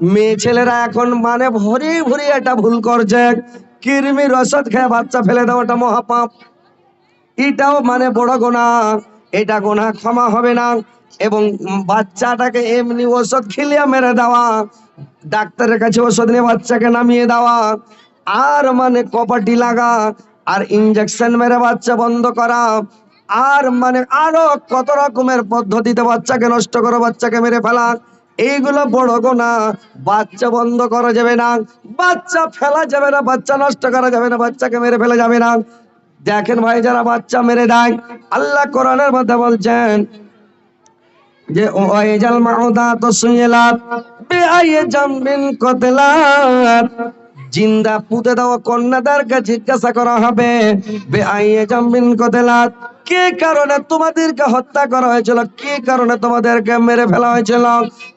মেয়ে ছেলেরা এখন মানে ভরি ভরি এটা ভুল করছে। কৃমির রসদ খেয়ে বাচ্চা ফেলে দেওয়াটা মহাপাপ। এটাও মানে বড় গোনা এটা গোনা ক্ষমা হবে না। এবং বাচ্চাটাকে এমনি ওষুধ খিলিয়ে মেরে দেওয়া, ডাক্তারের কাছে ওষুধ নিয়ে বাচ্চাকে নামিয়ে দেওয়া, আর মানে কপাটি লাগা, আর ইঞ্জেকশন মেরে বাচ্চা বন্ধ করা, আর মানে আরও কত রকমের পদ্ধতিতে বাচ্চাকে নষ্ট করো বাচ্চাকে মেরে ফেলা। এইগুলো বড় গোনা বাচ্চা বন্ধ করা যাবে না। বাচ্চা ফেলা যাবে না, বাচ্চা নষ্ট করা যাবে না, বাচ্চাকে মেরে ফেলা যাবে না। দেখেন ভাই, যারা বাচ্চা মেরে দেয়, আল্লাহ কোরআনের মধ্যে বলছেন যে ওয়াইজাল মাউদাত সুইলাত বিআইয়ে জামবিন কতলাত। জিন্দা পুঁতে দেওয়া কন্যাদেরকে জিজ্ঞাসা করা হবে বেআইয়ে জামবিন কতলাত। কে কারণে তোমাদেরকে হত্যা করা হয়েছিল? কি কারণে তোমাদেরকে মেরে ফেলা হয়েছিল?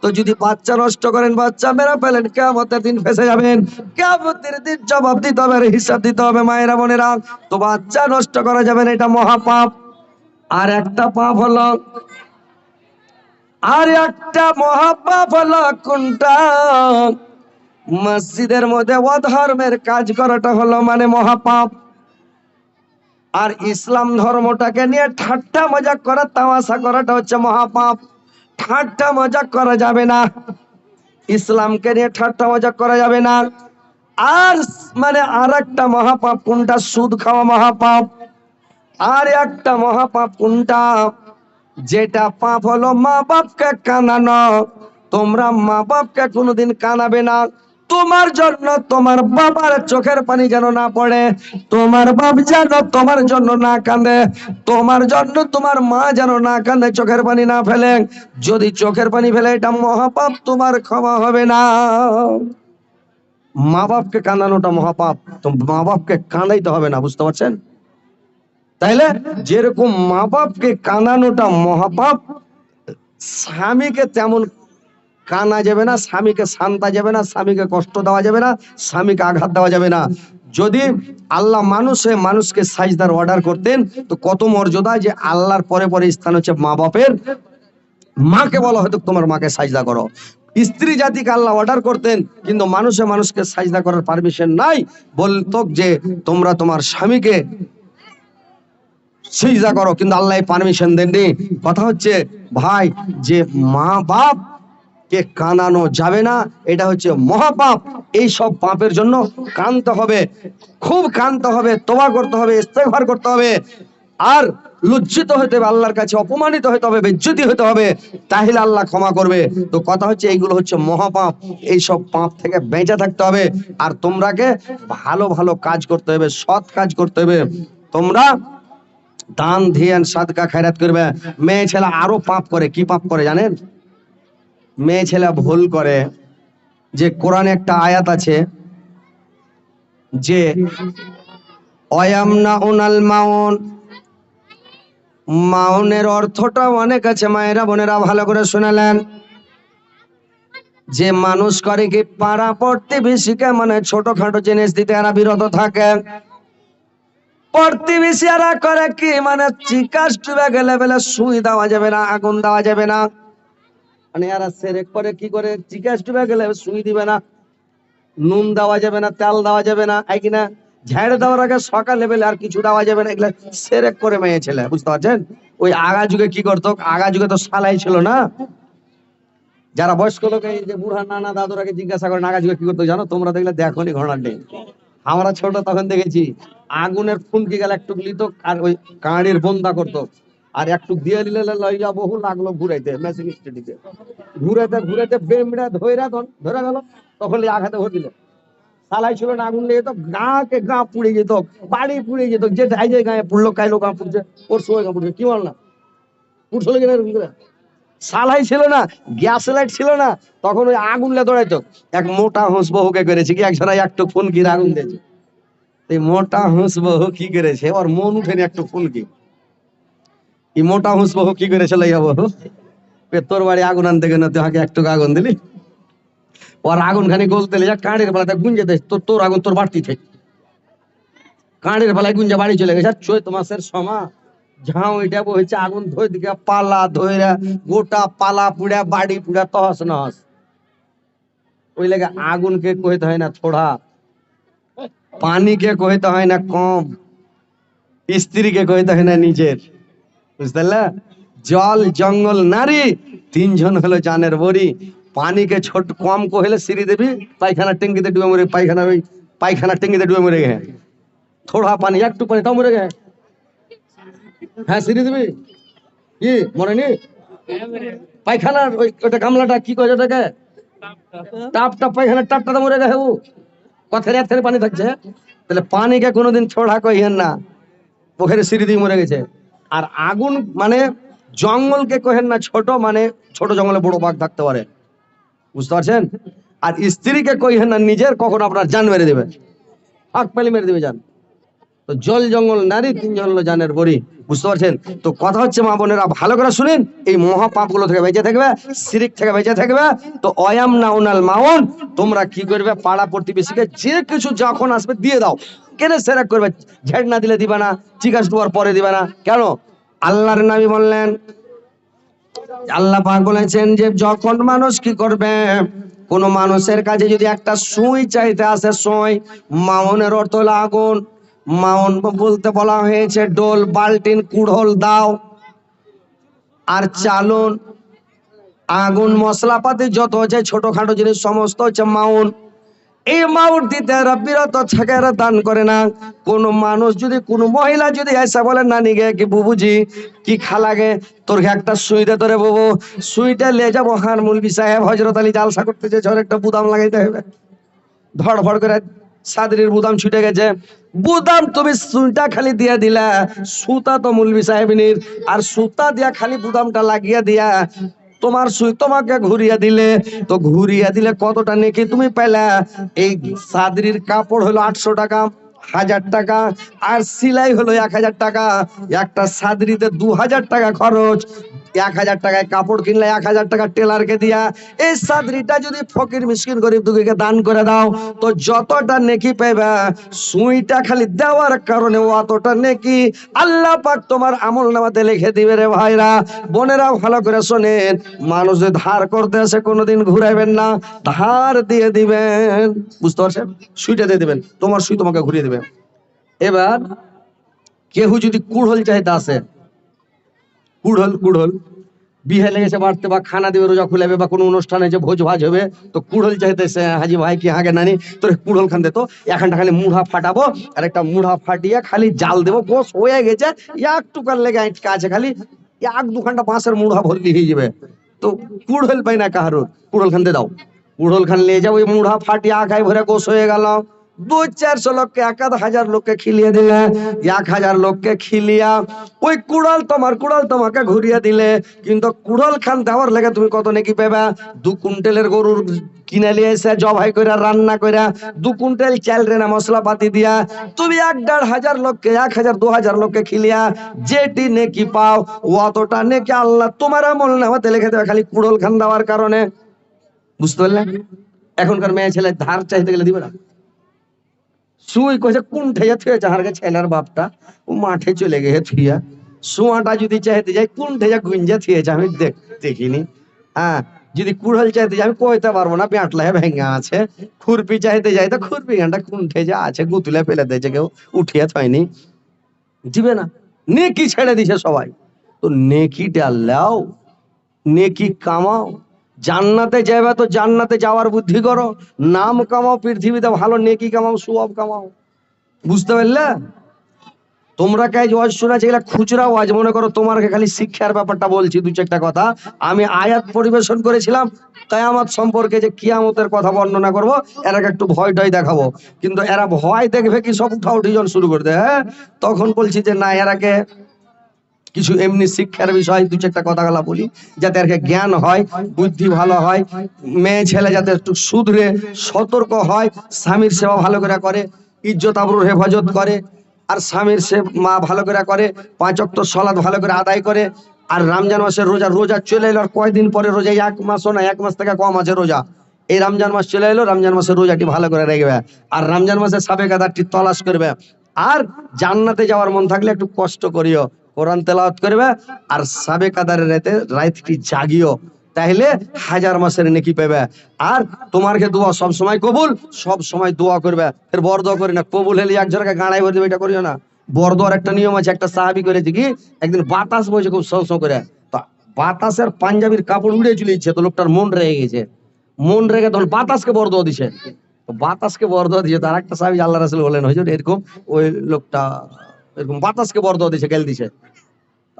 তো যদি বাচ্চা নষ্ট করেন, বাচ্চা মেরে ফেলেন কেমতের দিন ফেসে যাবেন। কেমতের দিন জবাব দিতে হবে হিসাব দিতে হবে, মায়েরা বোনেরা। তো বাচ্চা নষ্ট করা যাবে না, এটা মহাপাপ। আর একটা পাপ হলো, আর একটা মহাপাপ হলো, কোনটা? মসজিদের মধ্যে অধর্মের কাজ করাটা হলো মানে মহাপাপ। আর ইসলাম ধর্মটাকে নিয়ে ঠাট্টা মজাক করা, তামাশা করাটা হচ্ছে মহাপাপ। ঠাট্টা মজাক করা যাবে না। ইসলামকে নিয়ে ঠাট্টা মজাক করা যাবে না। আর মানে আর একটা মহাপাপ, কোনটা? সুদ খাওয়া মহাপাপ। আর একটা মহাপাপ, কোনটা? যেটা পাপ হলো মা বাপকে কানানো। তোমরা মা বাপকে কোনোদিন কানাবে না। তোমার জন্য তোমার বাবার চোখের পানি যেন না পড়ে, তোমার বাপ যেন তোমার জন্য না কাঁদে তোমার জন্য তোমার মা যেন না কাঁদে চোখের পানি না ফেলে। যদি চোখের পানি ফেলে, এটা মহাপাপ, তোমার ক্ষমা হবে না। মা বাপকে কাঁদানোটা মহাপাপ মা বাপকে কাঁদাইতে হবে না, বুঝতে পারছেন? তাইলে যেরকম মা বাপকে কানানোটা মহাপাপ, স্বামীকে তেমন কানা যাবে না, স্বামীকে শান্তা যাবে না, স্বামীকে কষ্ট দেওয়া যাবে না, স্বামীকে আঘাত দেওয়া যাবে না। যদি আল্লাহ মানুষে মানুষকে সাজদার অর্ডার করতেন, তো কত মর্যাদা যে আল্লাহর পরে পরে স্থান হচ্ছে মা বাপের মাকে বলা হয়তো তোমার মাকে সাজদা করো। স্ত্রী জাতিকে আল্লাহ অর্ডার করতেন, কিন্তু মানুষে মানুষকে সাজদা করার পারমিশন নাই। বলতো যে, তোমরা তোমার স্বামীকে সিজদা করো। কিন্তু আল্লাহ পারমিশন দেননি। কথা হচ্ছে, ভাই, যে মা বাপ কে কানানো যাবে না, এটা হচ্ছে মহাপাপ। এই সব পাপের জন্য কানতে হবে, খুব কানতে হবে তোবা করতে হবে, ইস্তেগফার করতে হবে। আর লজ্জিত হতে হবে, আল্লাহর কাছে অপমানিত হতে হবে, বেজ্জতি হতে হবে, তাহলে আল্লাহ ক্ষমা করবে। তো কথা হচ্ছে, এইগুলো হচ্ছে মহাপাপ। এই সব পাপ থেকে বেঁচে থাকতে হবে। আর তোমরাকে ভালো ভালো কাজ করতে হবে, সৎ কাজ করতে হবে। তোমরা দান, ধ্যান, সাদকা, খায়রাত করবে। মেয়ে ছেলে আরও পাপ করে, কি পাপ করে জানেন? মেয়ে ছেলে ভুল করে, যে কোরআনে একটা আয়াত আছে, যে উনাল মাউন, মাউনের অর্থটা অনেক আছে, মায়েরা বোনেরা ভালো করে শুনালেন। যে মানুষ করে কি পাড়া প্রতিবেশীকে মানে ছোটখাটো জিনিস দিতে এরা বিরত থাকে। প্রতিবেশী এরা করে কি? মানে ডুবে গেলে বেলে সুই দেওয়া যাবে না, আগুন দেওয়া যাবে না। মানে এরা সেরেক করে কি করে? চিকাস ডুবে গেলে সুই দিবে না, নুন দেওয়া যাবে না, তেল দেওয়া যাবে না এই কিনা? ঝাড় দেওয়ার আগে সকালে বেলে আর কিছু দেওয়া যাবে না, এগুলা সেরেক করে মেয়ে ছেলে, বুঝতে পারছেন? ওই আগা যুগে কি করতো? আগা যুগে তো সালাই ছিল না? যারা বয়স্ক লোক, এই যে বুড়া নানা দাদুরাকে জিজ্ঞাসা করেন আগা যুগে কি করতো জানো? তোমরা দেখলে দেখো নি ঘটনাটি। আমরা ছোট তখন দেখেছি, আগুনের ফুনকি গেলে একটু লিত আর ওই কাঁড়ির বন্দা করতো। আর একটু দিয়ে নিলে লইয়া বহু লাগল ঘুরাইতে মেশিন স্টেডিতে। ঘুরাইতে ঘুরাইতে বেমড়া ধইরা ধরে গেল, তখন আঘাতে ভর দিল সালাই ছিল না, আগুন লেগে তো গাঁকে গাঁ পুড়ে যেত বাড়ি পুড়ে যেত যে যাই যে গায়ে পুড়লো, কাইলো গাঁ পুড়ছে, ওর সময় গাঁ পুড়ছে, কি বল না পুড়ছিল কিনা সালাই ছিল না, গ্যাস লাইট ছিল না, তখন ওই আগুন লে দৌড়াইতো এক মোটা হুঁস বহুকে করেছে কি একজনা একটু ফুনকির আগুন দিয়েছে। এই মোটা হুঁস বহু কি করেছে, ওর মন উঠেনি একটু ফুনকি এই মোটা হুঁস বহু কি করেছে লইয়া বহু এ তোর বাড়ি আগুন আনতে গেলে তুই আমাকে একটু আগুন দিলি? ওর আগুন খানি গলতে যা কাঁড়ের বেলাতে গুঞ্জে দে তোর তোর আগুন তোর বাড়তি থেকে কাঁড়ের বেলায় গুঞ্জে বাড়ি চলে গেছে চৈত মাসের সময় ঝাউ এটা হয়েছে আগুন ধরে দিকে, পালা ধইরা, গোটা পালা পুড়া, বাড়ি পুড়া, তহস নহস। ওই লাগে আগুনকে কইতে হয় না থোড়া পানিকে কইতে হয় না কম স্ত্রীকে কইতে হয় না নিজের। বুঝতে জল, জঙ্গল, নারী, তিনজন হলো জানের বড়ি। পানিকে ছোট, কম কহিলে সিঁড়ি দেবি পায়খানা টেঙ্গিতে ডুবে মরে, পায়খানা ওই পায়খানা টেঙ্গিতে ডুবে মরে গে। থোড়া পানি, একটু পানি, তাও মরে গে। হ্যাঁ সিঁড়ি দিবি? কি মরেনি পায়খানার ওই ওটা গামলাটা কি কয় ওটাকে? টাপ টাপ পায়খানার টাপটা তো মরে গেছে ও কথার এক পানি থাকছে। তাহলে পানিকে কোনোদিন ছোড়া কইহেন না। পোখরে সিঁড়ি দিয়ে মরে গেছে। আর আগুন মানে জঙ্গলকে কহেন না, ছোট মানে ছোট জঙ্গলে বড় বাঘ থাকতে পারে। বুঝতে পারছেন? আর স্ত্রীকে কইহেন না, নিজের কখন আপনার জান মেরে দেবে। ফাঁক পেলে মেরে দেবে জান। তো জল জঙ্গল নারী তিনজন হলো জানের বড়ি। বুঝতে পারছেন? তো কথা হচ্ছে, মা বোনেরা, ভালো করে শুনেন, এই মহাপাপগুলো থেকে বেঁচে থাকবে সিরিক থেকে বেঁচে থাকবে। তো অয়াম নাউনাল মাউন, তোমরা কি করবে, পাড়া প্রতিবেশীকে যে কিছু যখন আসবে দিয়ে দাও। কেন সেরাক করবে? ঝেড় না দিলে দিবা না চিকাস দেওয়ার পরে দিবা না। কেন? আল্লাহর নাবি বললেন, আল্লাহ পাক বলেছেন যে, যখন মানুষ কি করবে? কোন মানুষের কাছে যদি একটা সুই চাইতে আসে, সুই, মাউনের অর্থ হলো আগুন। মাউন বলতে বলা হয়েছে, ডোল, বালটিন, কুড়োল দাও। আর চালুন, আগুন, মশলাপাতি যত হচ্ছে, ছোটখাটো জিনিস, সমস্ত হচ্ছে মাউন। এই দান করে না। মানুষ যদি মহিলা যদি বলে কি কি খালাগে তোর একটা সুই দে তোরে বুবু। সুইটা লে সাহেব ঝড় একটা বুদাম লাগাইতে হবে। ধড় করে বুদাম ছুটে গেছে। বুদাম তুমি সুইটা খালি দিয়ে দিলা, সুতা তো মুলবি সাহেবিনীর আর সুতা দিয়া খালি বুদামটা লাগিয়ে দিয়া তোমার সুই তোমাকে ঘুরিয়ে দিলে। তো ঘুরিয়ে দিলে কতটা নেকি? তুমি পেলা। এই সাদরির কাপড় হলো আটশো টাকা। হাজার টাকা, আর সিলাই হলো এক হাজার টাকা। একটা সাদরিতে দু হাজার টাকা খরচ, এক হাজার টাকায় কাপড় কিনলে এক হাজার টাকা টেলারকে দিয়া। এই সাদরিটা যদি ফকির, মিসকিন, গরিব দুঃখীকে দান করে দাও, তো যতটা নেকি পাইবা, সুইটা খালি দেওয়ার কারণে অতটা নেকি। আল্লাহ পাক তোমার আমল নামাতে লিখে দিবে রে ভাইরা। বোনেরা ভালো করে শোনেন। মানুষ যদি ধার করতে আসে কোনোদিন ঘুরাইবেন না, ধার দিয়ে দিবেন। বুঝতে পারছেন? সুইটা দিয়ে দিবেন। তোমার সুই তোমাকে ঘুরিয়ে দিবে এবার কেউ যদি কুড়হল চাইতে আসে কুড়হল কুড়হল বিহে লেগেছে বাড়তে বা খানা দিবে, রোজা খুলাবে বা কোনো অনুষ্ঠানে যে ভোজ ভাজ হবে, তো কুড়হল চাইতেছে হাজি ভাই কি হাগে নানি, তোর কুড়হল খান তো, এখানটা খালি মুড়া ফাটাবো, আর একটা মুড়া ফাটিয়ে খালি জাল দেবো, গোস হয়ে গেছে এক টুকার লেগে আটকে আছে, খালি এক দু ঘণ্টা বাঁশের মুড়া ভর্তি হয়ে যাবে। তো কুড়হল পাই না কাহারুর, কুড়হল খান দে দাও। কুড়হল খান নিয়ে যাও, ওই মুড়া ফাটিয়ে আখায় ভরে গোস হয়ে গেল। দু চারশো লোককে হাজার লোককে খিলিয়ে দিলে, এক হাজার লোককে খিলিয়া ওই কুড়াল তোমার, কুড়াল তোমাকে ঘুরিয়ে দিলে। কিন্তু কুড়াল খান দেওয়ার লেগে তুমি কত নাকি পেবা? দু গরুর কিনে নিয়ে এসে, জবাই করে, রান্না করে, দু চাল দিয়া তুমি এক দেড় হাজার লোককে, এক হাজার, দু হাজার লোককে খিলিয়া যেটি নেকি পাও, অতটা নেকি আল্লাহ তোমার আমল নামাতে লিখে দেবে খালি কুড়ল খান দেওয়ার কারণে। বুঝতে পারলে? এখনকার মেয়ে ছেলে ধার চাইতে গেলে দিবে না। সুই কইছে কোন ঠেয়া থুয়ে যাহার গে ছেলের বাপটা, ও মাঠে চলে গেছে থুইয়া। সুয়াটা যদি চাইতে যাই কোন ঠেয়া গুঞ্জা থুয়েছে, আমি দেখ, দেখিনি। হ্যাঁ যদি কুড়াল চাইতে যাই, আমি কইতে পারব না পেঁটলায় ভেঙে আছে। খুরপি চাইতে যাই, তো খুরপি গানটা কোন ঠেজা আছে, গুতুলে ফেলে দিয়েছে, কেউ উঠিয়ে থয়নি। দিবে না। নেকি ছেড়ে দিছে সবাই। তো নেকিটা লাও, নেকি কামাও জান্নাতে যাবে তো জান্নাতে যাওয়ার বুদ্ধি করো। নাম কামাও, পৃথিবীতে ভালো, নেকি কামাও, সুয়াব কামাও। বুঝতে পারলে? তোমরা কাজ ওয়াজ শোনাচ্ছে এগুলা খুচরা ওয়াজ, মনে করো তোমার খালি শিক্ষার ব্যাপারটা বলছি, দু চারটা কথা। আমি আয়াত পরিবেশন করেছিলাম, কায়ামত সম্পর্কে যে কিয়ামতের কথা বর্ণনা করব, এরা একটু ভয় টয় দেখাবো। কিন্তু এরা ভয় দেখবে কি সব উঠা উঠিজন শুরু করে দেয় হ্যাঁ? তখন বলছি যে না এরাকে কিছু এমনি শিক্ষার বিষয়, দু চারটা কথাগুলা বলি, যাতে আর জ্ঞান হয়, বুদ্ধি ভালো হয়, মেয়ে, ছেলে যাতে একটু শুধরে সতর্ক হয়, স্বামীর সেবা ভালো করে করে, ইজ্জত, আবরুর হেফাজত করে, আর স্বামীর সে মা ভালো করে করে, পাঁচ অক্ট সলাদ ভালো করে আদায় করে, আর রমজান মাসের রোজা রোজা চলে এলো আর কয়দিন পরে রোজা? এক মাসও না, এক মাস থেকে কম আছে রোজা। এই রমজান মাস চলে এলো, রমজান মাসের রোজাটি ভালো করে রাখবে। আর রমজান মাসের সাবে গাদারটি তলাশ করবে। আর জান্নাতে যাওয়ার মন থাকলে একটু কষ্ট করিও। কোরআন তেলাওয়াত করবে আর সাবে কাদারের রাতে রাতটি জাগিও। তাহলে হাজার মাসের নেকি পাবে আর তোমারকে দোয়া সব সময় কবুল, সব সময় দোয়া করবে। ফের বর দোয়া করি না, কবুল হলে এক জনকে গাড়াই ভরে দেবে, এটা করিও না। বর একটা নিয়ম আছে, একটা সাহাবি করেছে কি একদিন বাতাস বইছে খুব সৌ সৌ করে। তো বাতাসের পাঞ্জাবির কাপড় উড়ে চলে যাচ্ছে, তো লোকটার মন রেগে গেছে। মন রেগে তখন বাতাসকে বর দোয়া দিছে। বাতাসকে বর দোয়া দিছে, তার একটা সাহাবি আল্লাহ রাসুল বলেন হয়েছে এরকম ওই লোকটা এরকম বাতাসকে বর্দ দিছে গেল দিছে।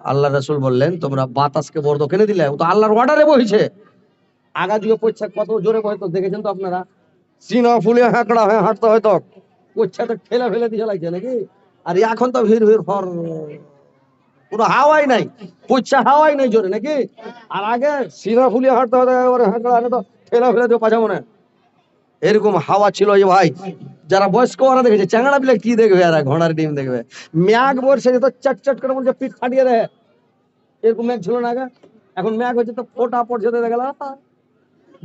আল্লাহ রাসুল বললেন, তোমরা বাতাসকে বর্দ কেনে দিলে? ও তো আল্লাহর অর্ডারে বইছে আগা দিয়ে পয়সা কত জোরে বয় তো, দেখেছেন তো আপনারা? সিনা, ফুলে, হাঁকড়া, হয়ে, হাঁটতে হয়তো তো ঠেলা ফেলে দিয়ে লাগছে নাকি? আর এখন তো ভিড় ভিড় ফর পুরো হাওয়াই নাই। পয়সা হাওয়াই নাই জোরে নাকি? আর আগে সিনা ফুলিয়ে হাঁটতে এবারে হাঁকড়া তো ঠেলা ফেলে দিয়ে পাছা মনে এরকম হাওয়া ছিল যে ভাই, যারা বয়স্ক ওরা দেখেছে, চ্যাংড়া বিলে কি দেখবে আর ঘোড়ার ডিম দেখবে। ম্যাগ বসে তো চট চট করে বলছে, পিঠ ফাটিয়ে দেয় এরকম ম্যাগ ছিল না এখন ম্যাগ হচ্ছে তো ফোটা পড়ছে তো দেখলা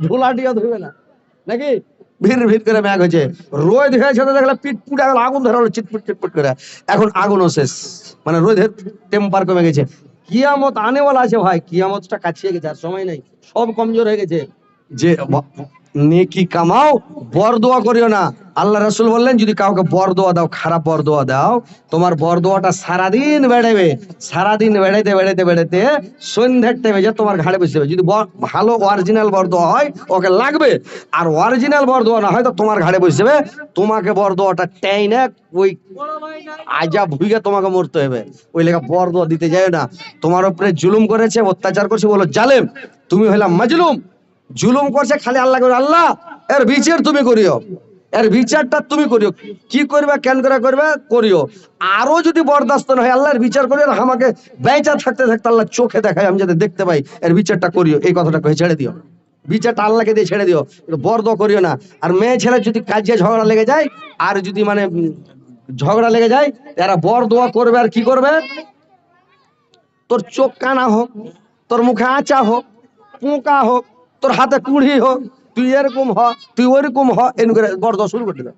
ঝোলাটিও ধুবে না। নাকি? ভিড় ভিড় করে ম্যাগ হয়েছে। রোদ হয়েছে দেখলে পিঠ পুড়ে গেল, আগুন ধরা হলো চিটপুট চিটপুট করে। এখন আগুনও শেষ। মানে রোদের টেম্পার কমে গেছে। কিয়ামত আনেওয়ালা আছে ভাই, কিয়ামতটা কাছিয়ে গেছে, আর সময় নেই। সব কমজোর হয়ে গেছে। যে নেকি কামাও, বর দোয়া করিও না। আল্লাহ রাসূল বললেন, যদি কাউকে বর দোয়া দাও, খারাপ বর দোয়া দাও, তোমার বর দোয়াটা সারাদিন বেড়াবে সারাদিন বেড়াইতে বেড়াইতে বেড়াইতে সন্ধ্যার টাইমে যে তোমার ঘাড়ে বসে যাবে। যদি ভালো অরিজিনাল বর দোয়া হয়, ওকে লাগবে। আর অরিজিনাল বর দোয়া না হয় তো তোমার ঘাড়ে বসে যাবে। তোমাকে বর দোয়াটা টেনে ওই আজা ভুইগে তোমাকে মরতে হবে। ওই লেখা বর দোয়া দিতে যায় না। তোমার উপরে জুলুম করেছে, অত্যাচার করছে, বলো, জালেম, তুমি হইলাম মাজলুম। জুলুম করছে খালি আল্লাহ করে। আল্লাহ, এর বিচার তুমি করিও। এর বিচারটা তুমি করিও। কি করবে, কেন করে করবে, করিও। আরও যদি বরদাস্ত না হয় আল্লাহর বিচার করিও আমাকে বেঁচা থাকতে থাকতে আল্লাহ চোখে দেখায়, আমি যাতে দেখতে পাই, এর বিচারটা করিও। এই কথাটা কয়ে ছেড়ে দিও। বিচারটা আল্লাহকে দিয়ে ছেড়ে দিও। বরদ করিও না। আর মেয়ে ছেলে যদি কাজে ঝগড়া লেগে যায়, আর যদি মানে ঝগড়া লেগে যায়, এরা বর দোয়া করবে আর কি করবে? তোর চোখ কানা হোক, তোর মুখে আঁচা হোক, পোকা হোক তোর হাতে কুড়ি হোক তুই এরকম হ, তুই ওরকম হ এন করে বড় দোয়া শুরু করে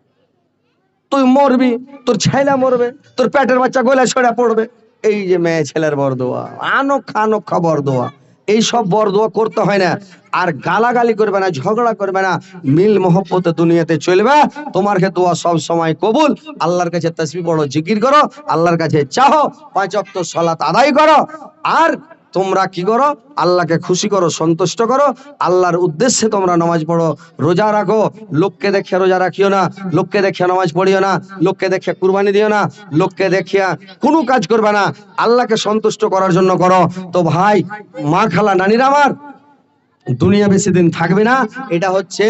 তুই মরবি, তোর ছেলে মরবে, তোর পেটের বাচ্চা গলা ছড়া পড়বে। এই যে মেয়ে ছেলের বরদোয়া আনক্ষা আনক্ষা বরদোয়া। এই সব বরদোয়া করতে হয় না, আর গালাগালি করবে না, ঝগড়া করবে না, মিল মহব্বতে দুনিয়াতে চলবে। তোমার কে দোয়া সব সময় কবুল, আল্লাহর কাছে তসবি পড়ো, জিকির করো, আল্লাহর কাছে চাহো পাঁচ অক্ত সলাত আদায় করো। আর তোমরা কি করো? আল্লাহকে খুশি করো, সন্তুষ্ট করো। আল্লাহর উদ্দেশ্যে তোমরা নামাজ পড়ো। রোজা রাখো। লোককে দেখে রোজা রাখিও না। লোককে দেখে নামাজ পড়িও না। লোককে দেখে কুরবানি দিও না। লোককে দেখিয়া কোনো কাজ করবে না। আল্লাহকে সন্তুষ্ট করার জন্য করো। তো ভাই মা খালা নানিরা আমার? দুনিয়া বেশি দিন থাকবে না। এটা হচ্ছে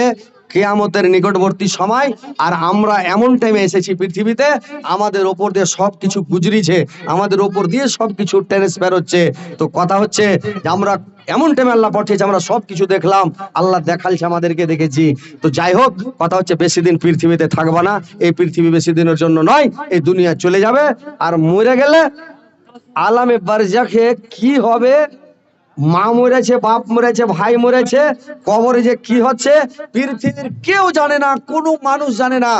কেয়ামতের নিকটবর্তী সময়, আর আমরা এমন টাইমে এসেছি পৃথিবীতে, আমাদের ওপর দিয়ে সব কিছু গুজরিছে, আমাদের ওপর দিয়ে সব কিছু ট্রান্সফার হচ্ছে। তো কথা হচ্ছে যে আমরা এমন টাইমে আল্লাহ পাঠিয়েছে, আমরা সব কিছু দেখলাম, আল্লাহ দেখালছে আমাদেরকে, দেখেছি। তো যাই হোক, কথা হচ্ছে বেশি দিন পৃথিবীতে থাকব না, এই পৃথিবী বেশি দিনের জন্য নয়, এই দুনিয়া চলে যাবে, আর মরে গেলে আলামে বারজাখে কি হবে? মা মরেছে, বাপ মরেছে, ভাই মরেছে, কবরে যে কি হচ্ছে, পৃথিবীর কেউ জানে না, কোনো মানুষ জানে না,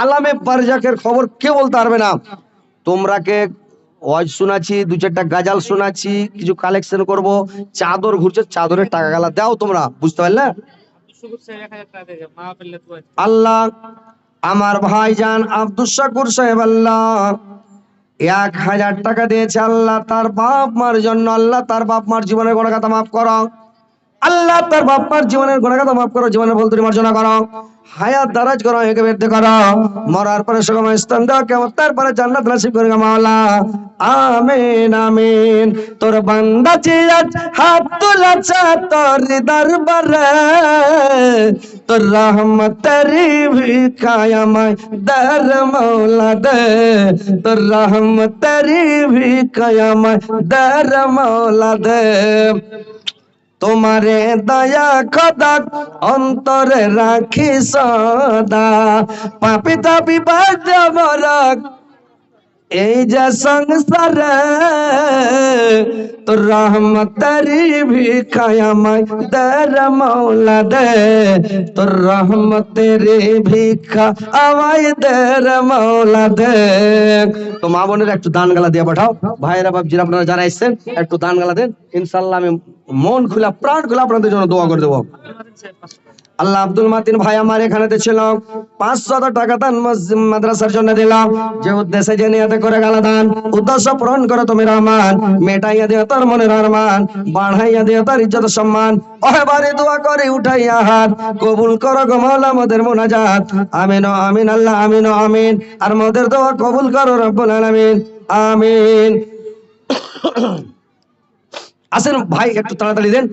আলামে বারজাকের খবর কেউ বলতে পারবে না। তোমরা কে? ওয়াজ শোনাচ্ছি, দু চারটা গাজাল শোনাচ্ছি, কিছু কালেকশন করব, চাদর ঘুরছে, চাদরের টাকা গালা দাও তোমরা, বুঝতে পারলে? আল্লাহ, আমার ভাইজান আব্দুল শাকুর সাহেব, আল্লাহ। এক হাজার টাকা দিয়েছে আল্লাহ, তার বাপ মার জন্য আল্লাহ, তার বাপ মার জীবনের কোনো কথা মাফ করো। আল্লাহ তার বাপ মার জীবনের গোনা কথা মাফ করো, জীবনের ভুল মার্জনা করো। হায়াত দারাজ করো, একে বেরতে করো। মরার পরে সুগম স্থান দাও কেমন তারপরে জান্নাত নসিব করে মাওলা। আমিন আমিন। তোর বান্দা চিয়াজ হাত তুলাছে তোর দরবারে, তোর রহমতের ভিকায়ামায় দর মৌলা দে। তোর রহমতের ভিকায়ামায় দর মৌলা দে। তোমারে দয়া খদা অন্তরে রাখি সদা। পাপি তাপি বাদ্য মরক এই যে সংসারে তোর রহমতারি ভিখায় আমায় দের মৌলা দে তোর রহমতেরি ভিক্ষা আমায় দর মৌলা দে তো মা বোনের একটু দান গালা দিয়ে পাঠাও। ভাইরা বাবজিরা আপনারা যারা এসেছেন, একটু দান গালা দেন। ইনশাল্লাহ আমি মন খুলা, প্রাণ খোলা আপনাদের জন্য দোয়া করে দেবো। আল্লাহ আব্দুল মাতিন ভাই আমার এখানেতে ছিল। পাঁচশত টাকা দান মাদ্রাসার জন্য দিলাম। যে উদ্দেশ্যে যে নিয়তে করে গেল দান, উদ্দেশ্য পূরণ করো তুমি রহমান। মেটাইয়া দিও তোর মনের আরমান বাড়াইয়া দিও তার ইজ্জত সম্মান। ওহেবারে দোয়া করে উঠাইয়া হাত, কবুল করো গো মাওলা আমাদের মোনাজাত। আমিন আমিন, আল্লাহ আমিন আমিন। আর মোদের দোয়া কবুল করো রব্বুল আলামিন। আমিন। আসেন, ভাই, একটু তাড়াতাড়ি দেন।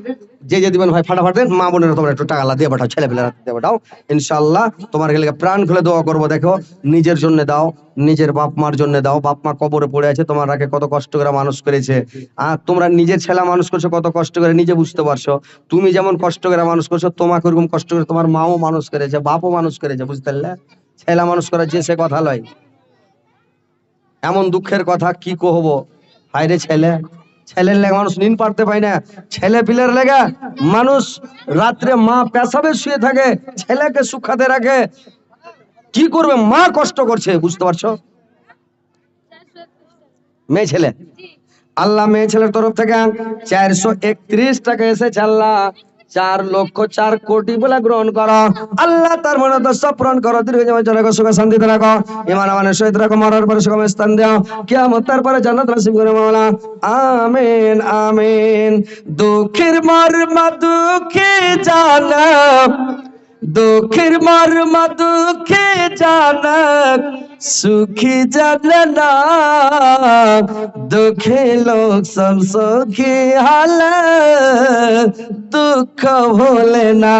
যে যে দিবেন, ভাই, ফাটাফাট দেন। মা বোনেরা তোমরা একটু টাকা দিয়ে পাঠাও ছেলে পেলেরা দিয়ে পাঠাও। ইনশাল্লাহ তোমার গেলে প্রাণ খুলে দোয়া করব, দেখো। নিজের জন্য দাও, নিজের বাপ মার জন্য দাও। বাপ মা কবরে পড়ে আছে, তোমার রাকে কত কষ্ট করে মানুষ করেছে। আর তোমরা নিজের ছেলে মানুষ করছ, কত কষ্ট করে নিজে বুঝতে পারছ। তুমি যেমন কষ্ট করে মানুষ করছ, তোমাকে ওরকম কষ্ট করে তোমার মাও মানুষ করেছে, বাপও মানুষ করেছে, বুঝতে পারলে? ছেলে মানুষ করেছে সে কথা লয়। এমন দুঃখের কথা কি কহবো? হায়রে ছেলে। ছেলের লেগে মানুষ নিন পারতে পায় না। ছেলে পিলের লেগে মানুষ রাত্রে মা পেশাবে শুয়ে থাকে ছেলেকে সুখাতে রাখে। কি করবে? মা কষ্ট করছে বুঝতে পারছ? মেয়ে ছেলে। আল্লাহ মেয়ে ছেলের তরফ থেকে চারশো একত্রিশ টাকা এসেছে আল্লাহ। চার লক্ষ চার কোটি বলে গ্রহণ করো। আল্লাহ তার মনে দশ পূরণ করো দীর্ঘ জীবন গো, সুখে শান্তিতে রাখো ইমান আমানের সহিত রাখো, মরার পরে সুখম স্থান দাও। কিয়ামত তারপরে জান্নাত নসিব করে মাওলা। আমিন আমিন। দুঃখের মর্মা দুঃখে জানা দুঃখের মর্মা দুঃখে জানক, সুখী জানে দুঃখে লোক সুখী হাল দুঃখ ভোলে না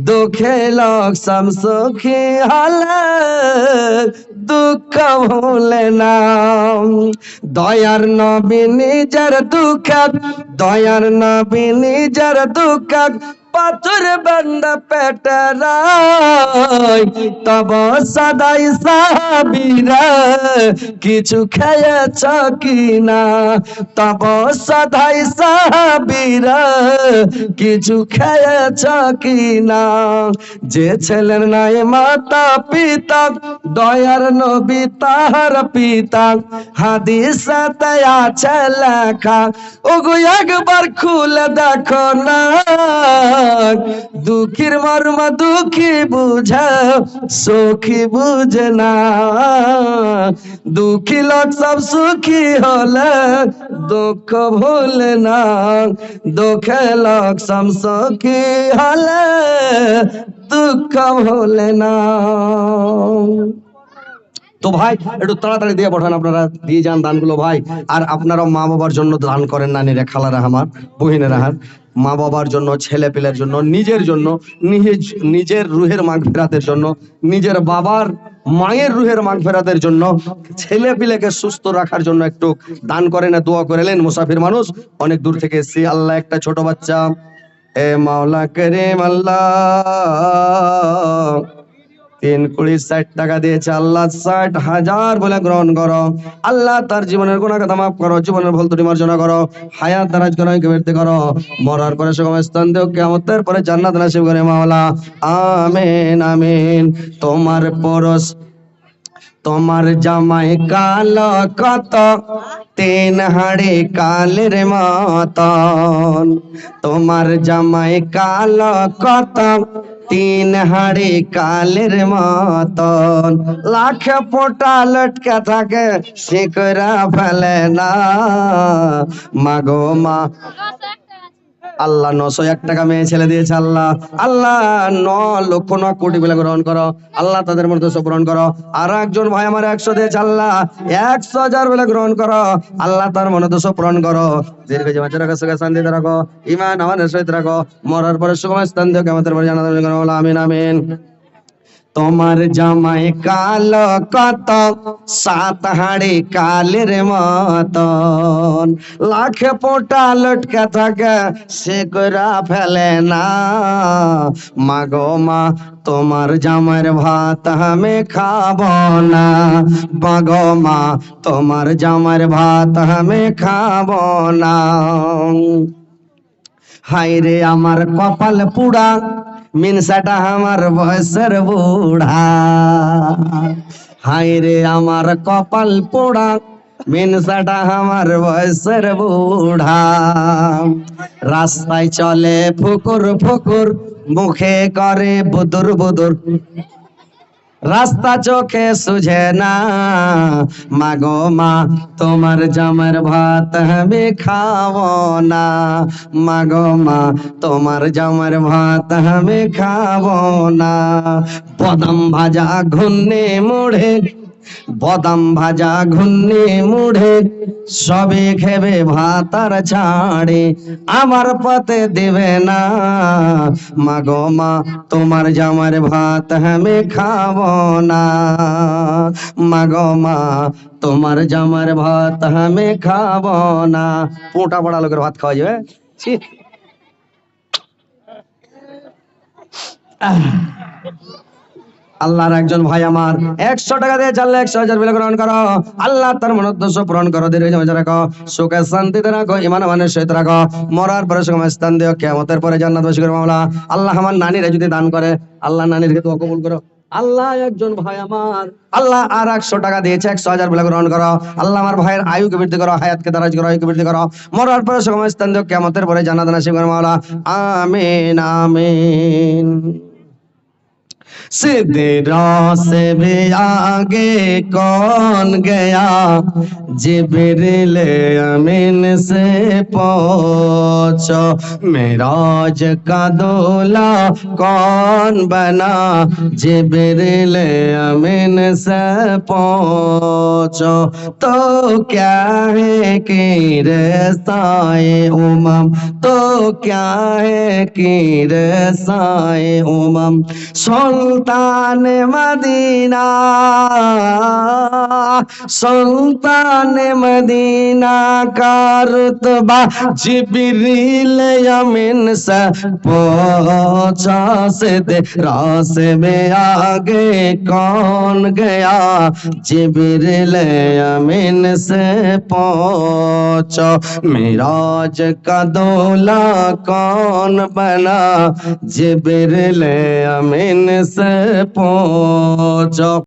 দুঃখে লোক সুখী হাল দুঃখ ভোলে না দয়ার নবী নিজের দুঃখ দয়ার নবী নিজের দুঃখ পাথর বন্ধ পেটরাই তব সদাই সাবিরা কিছু খেয়েছ কিনা? তব সদাই সাবিরা কিছু খেয়েছ কিনা? যে ছেলের নাই মাতা পিতা, দয়ার নবী তাহার পিতা। হাদিসাতে আছে লেখা, ওগো একবার খুলে দেখো না। দুঃখীর মর্ম দুঃখী বুঝা সুখী বুঝে না দুঃখী লোক সব সুখী হলে, দুঃখ ভুলে না দুঃখে লোক সব সুখী হলে, দুঃখ ভুলে না তো ভাই, একটু তাড়াতাড়ি দিয়ে পাঠান আপনারা, দিয়ে যান দানগুলো ভাই। আর আপনারা মা বাবার জন্য দান করেন, নানিরা খালারা আমার বহিনেরা হার মা বাবার জন্য ছেলে পেলের জন্য, নিজের জন্য, নিজ, নিজের রুহের মাঘ ফেরাতের জন্য, নিজের বাবার মায়ের রুহের মাঘ ফেরাতের জন্য ছেলে পিলেকে সুস্থ রাখার জন্য একটু দান করে না দোয়া করেলেন মুসাফির মানুষ, অনেক দূর থেকে সে আল্লাহ, একটা ছোট বাচ্চা। এ মাওলা করে আল্লাহ তিন কুড়ি ষাট টাকা দিয়েছে। আল্লাহ ষাট হাজার বলে গ্রহণ করো। আল্লাহ তার জীবনের গুণা কথা মাফ করো, জীবনের ভুল ত্রুটি মার্জনা করো, হায়াত দারাজ করো বৃদ্ধি করো। মরার পরে সকম স্থান দেও কেমতের পরে জান্নাত নাসিব করে মাওলা। আমিন আমিন। তোমার পরশ তোমার জামাই কালো কত? তিন হাড়ি কালের মতন। তোমার জামাই কালো কত? তিন হাড়ি কালের মতন। লাখ পোটা লটকে থাকে শিকরা ফেলে না। মাগো মা আল্লাহ নশো এক টাকা মেয়ে ছেলে দিয়েছে আল্লাহ আল্লাহ ন লক্ষ ন কোটি বেলা গ্রহণ করো আল্লাহ তাদের মধ্যে পূরণ করো আর একজন ভাই আমার একশো দিয়েছে আল্লাহ একশো হাজার বেলা গ্রহণ করো আল্লাহ তার মনে দোষ পূরণ করো দীর্ঘ জীবন সুখে শান্তিতে রাখো ইমান আমাদের সহিত রাখো মরার পরে সুখময় স্থান দিও কেমন আমিন আমিন তোমার জামাই কালো কত? সাত হাড়ি কালের মতন। লাখে পোটা লটকে থাকে, সে করা ফেলে না। মাগো মা, তোমার জামাইয়ের ভাত আমি খাব না। মাগো মা, তোমার জামাইয়ের ভাত আমি খাব না। হাই রে আমার কপাল পুড়া মিনসাটা আমার বয়সের বুড়া। হাই রে আমার কপাল পোড়া মিনসাটা আমার বয়সের বুড়া। রাস্তায় চলে ফুকুর ফুকুর, মুখে করে বুদুর বুদুর। রাস্তা চোখে সুঝে না। মাগো মা, তোমার জামের ভাত আমি খাব না। মাগো মা, তোমার জামের ভাত আমি খাব না। বদম ভাজা ঘুন্নে মুড়ে বদাম ভাজা ঘুন্নি মুড়ে, সবে খেবে ভাত আর ছাড়ে আমার পথে দেবে না মাগো মা, তোমার জামার ভাত আমি খাব না মাগো মা, তোমার জামার ভাত আমি খাব না পোটা বড়া লোকের ভাত খাওয়া যাবে ছি। আহ। আল্লাহর একজন ভাই আমার। একশো টাকা দিয়ে চাললে একশো হাজার বিলে গ্রহণ করো। আল্লাহ তার মনোদ্দেশ্য পূরণ করো দীর্ঘ জমে রাখো। সুখে শান্তিতে রাখো, ইমান আমানের সহিত রাখো। মরার পরে সময় স্থান দিও কেমতের পরে জান্নাত বসে করে মামলা। আল্লাহ আমার নানিরা যদি দান করে, আল্লাহ নানির তো কবুল করো। আল্লাহ একজন ভাই আমার। আল্লাহ আর একশো টাকা দিয়েছে, একশো হাজার বলে গ্রহণ করো। আল্লাহ আমার ভাইয়ের আয়ুকে বৃদ্ধি করো, হায়াতকে দারাজ করো, আয়ুকে বৃদ্ধি করো। মরার পরে সময় স্থান দিও কেমতের পরে জান্নাত নাসিব করো মামলা। আমিন আমিন। सिदरा से भी आगे कौन गया जिब्रिल अमीन से पूछो मेराज का दूल्हा कौन बना जिब्रिल अमीन से पूछो तो क्या है कि रसाए उमम तो क्या है कि रसाए उमम সুলতান মদিনা সুলতান মদিনা का रुतबा जिब्रील यमीन से पहुंचा से दे रास में आगे कौन गया जिब्रील यमीन से पहुंचो मिराज का दूल्हा कौन बना जिब्रील अमीन से पहुंचो।